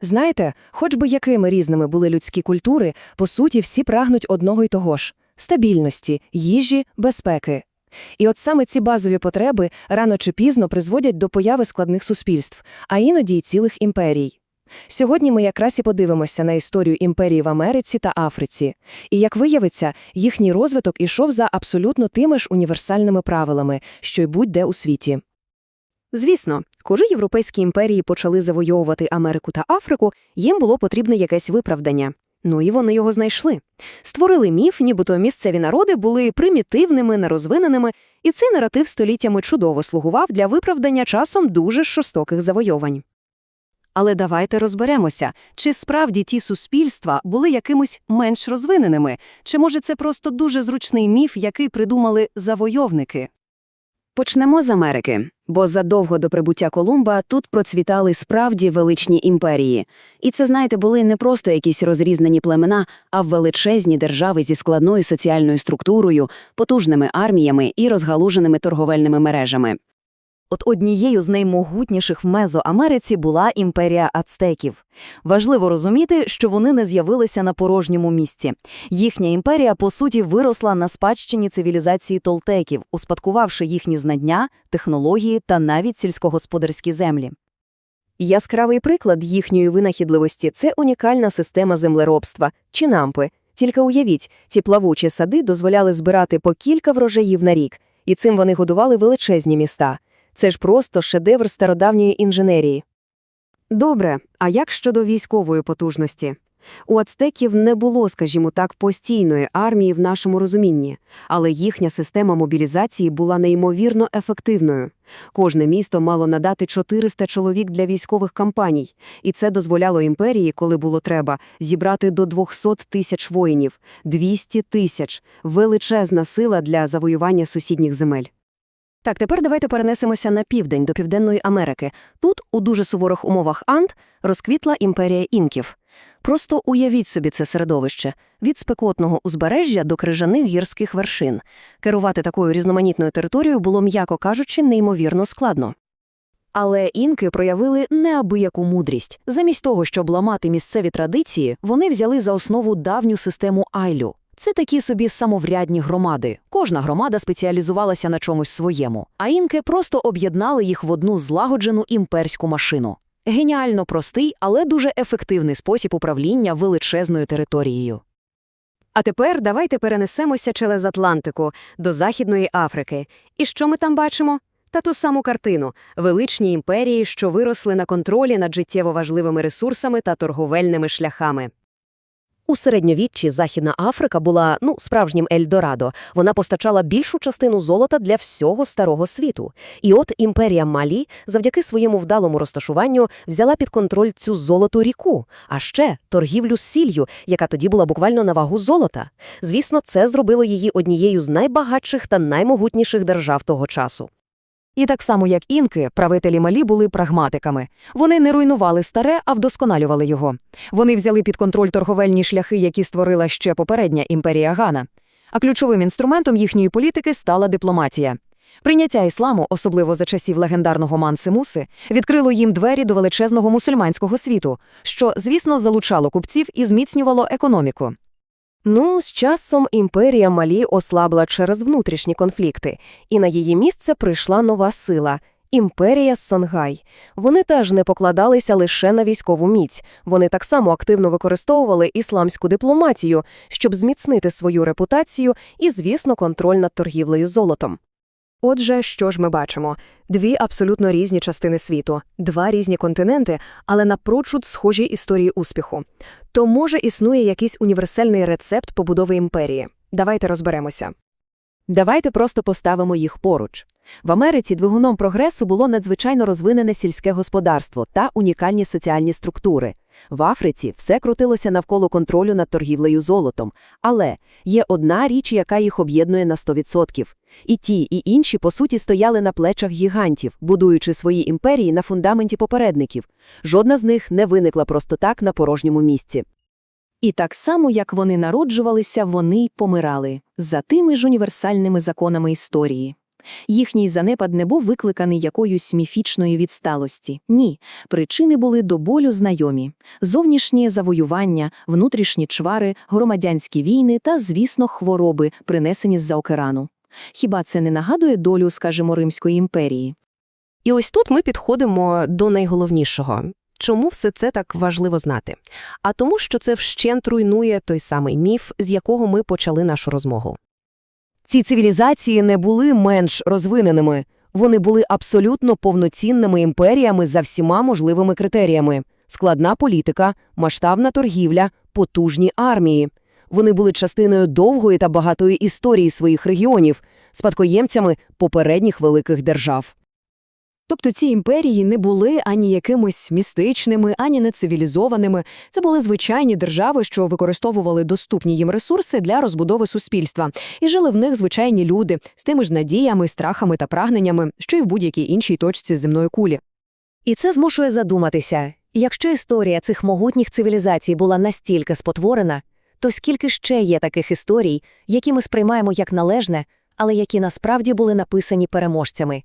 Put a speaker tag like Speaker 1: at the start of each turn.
Speaker 1: Знаєте, хоч би якими різними були людські культури, по суті, всі прагнуть одного й того ж – стабільності, їжі, безпеки. І от саме ці базові потреби рано чи пізно призводять до появи складних суспільств, а іноді й цілих імперій. Сьогодні ми якраз і подивимося на історію імперії в Америці та Африці. І, як виявиться, їхній розвиток ішов за абсолютно тими ж універсальними правилами, що й будь-де у світі.
Speaker 2: Звісно, коли європейські імперії почали завойовувати Америку та Африку, їм було потрібне якесь виправдання. Ну і вони його знайшли. Створили міф, нібито місцеві народи були примітивними, нерозвиненими, і цей наратив століттями чудово слугував для виправдання часом дуже жорстоких завойовань. Але давайте розберемося, чи справді ті суспільства були якимось менш розвиненими, чи може це просто дуже зручний міф, який придумали завойовники. Почнемо з Америки, бо задовго до прибуття Колумба тут процвітали справді величні імперії. І це, знаєте, були не просто якісь розрізнені племена, а величезні держави зі складною соціальною структурою, потужними арміями і розгалуженими торговельними мережами. От однією з наймогутніших в Мезоамериці була імперія ацтеків. Важливо розуміти, що вони не з'явилися на порожньому місці. Їхня імперія, по суті, виросла на спадщині цивілізації толтеків, успадкувавши їхні знання, технології та навіть сільськогосподарські землі. Яскравий приклад їхньої винахідливості – це унікальна система землеробства – чинампи. Тільки уявіть, ці плавучі сади дозволяли збирати по кілька врожаїв на рік, і цим вони годували величезні міста. Це ж просто шедевр стародавньої інженерії. Добре, а як щодо військової потужності? У ацтеків не було, скажімо так, постійної армії в нашому розумінні, але їхня система мобілізації була неймовірно ефективною. Кожне місто мало надати 400 чоловік для військових кампаній, і це дозволяло імперії, коли було треба, зібрати до 200 тисяч воїнів, 200 тисяч – величезна сила для завоювання сусідніх земель. Так, тепер давайте перенесемося на південь, до Південної Америки. Тут, у дуже суворих умовах Анд, розквітла імперія інків. Просто уявіть собі це середовище – від спекотного узбережжя до крижаних гірських вершин. Керувати такою різноманітною територією було, м'яко кажучи, неймовірно складно. Але інки проявили неабияку мудрість. Замість того, щоб ламати місцеві традиції, вони взяли за основу давню систему Айлю. Це такі собі самоврядні громади. Кожна громада спеціалізувалася на чомусь своєму, а інки просто об'єднали їх в одну злагоджену імперську машину. Геніально простий, але дуже ефективний спосіб управління величезною територією. А тепер давайте перенесемося через Атлантику до Західної Африки. І що ми там бачимо? Та ту саму картину – величні імперії, що виросли на контролі над життєво важливими ресурсами та торговельними шляхами. У середньовіччі Західна Африка була, ну, справжнім Ельдорадо. Вона постачала більшу частину золота для всього старого світу. І от імперія Малі завдяки своєму вдалому розташуванню взяла під контроль цю золоту ріку, а ще торгівлю з сіллю, яка тоді була буквально на вагу золота. Звісно, це зробило її однією з найбагатших та наймогутніших держав того часу. І так само, як інки, правителі Малі були прагматиками. Вони не руйнували старе, а вдосконалювали його. Вони взяли під контроль торговельні шляхи, які створила ще попередня імперія Гана. А ключовим інструментом їхньої політики стала дипломатія. Прийняття ісламу, особливо за часів легендарного Манси Муси, відкрило їм двері до величезного мусульманського світу, що, звісно, залучало купців і зміцнювало економіку. Ну, з часом імперія Малі ослабла через внутрішні конфлікти, і на її місце прийшла нова сила – імперія Сонгай. Вони теж не покладалися лише на військову міць, вони так само активно використовували ісламську дипломатію, щоб зміцнити свою репутацію і, звісно, контроль над торгівлею золотом. Отже, що ж ми бачимо? Дві абсолютно різні частини світу, два різні континенти, але напрочуд схожі історії успіху. То, може, існує якийсь універсальний рецепт побудови імперії? Давайте розберемося. Давайте просто поставимо їх поруч. В Америці двигуном прогресу було надзвичайно розвинене сільське господарство та унікальні соціальні структури. В Африці все крутилося навколо контролю над торгівлею золотом. Але є одна річ, яка їх об'єднує на 100%. І ті, і інші, по суті, стояли на плечах гігантів, будуючи свої імперії на фундаменті попередників. Жодна з них не виникла просто так на порожньому місці. І так само, як вони народжувалися, вони й помирали за тими ж універсальними законами історії. Їхній занепад не був викликаний якоюсь міфічною відсталості. Ні, причини були до болю знайомі. Зовнішнє завоювання, внутрішні чвари, громадянські війни та, звісно, хвороби, принесені з-за океану. Хіба це не нагадує долю, скажімо, Римської імперії?
Speaker 3: І ось тут ми підходимо до найголовнішого. Чому все це так важливо знати? А тому, що це вщент руйнує той самий міф, з якого ми почали нашу розмову.
Speaker 2: Ці цивілізації не були менш розвиненими. Вони були абсолютно повноцінними імперіями за всіма можливими критеріями. Складна політика, масштабна торгівля, потужні армії. Вони були частиною довгої та багатої історії своїх регіонів, спадкоємцями попередніх великих держав.
Speaker 1: Тобто ці імперії не були ані якимись містичними, ані нецивілізованими. Це були звичайні держави, що використовували доступні їм ресурси для розбудови суспільства, і жили в них звичайні люди з тими ж надіями, страхами та прагненнями, що й в будь-якій іншій точці земної кулі.
Speaker 4: І це змушує задуматися, якщо історія цих могутніх цивілізацій була настільки спотворена, то скільки ще є таких історій, які ми сприймаємо як належне, але які насправді були написані переможцями.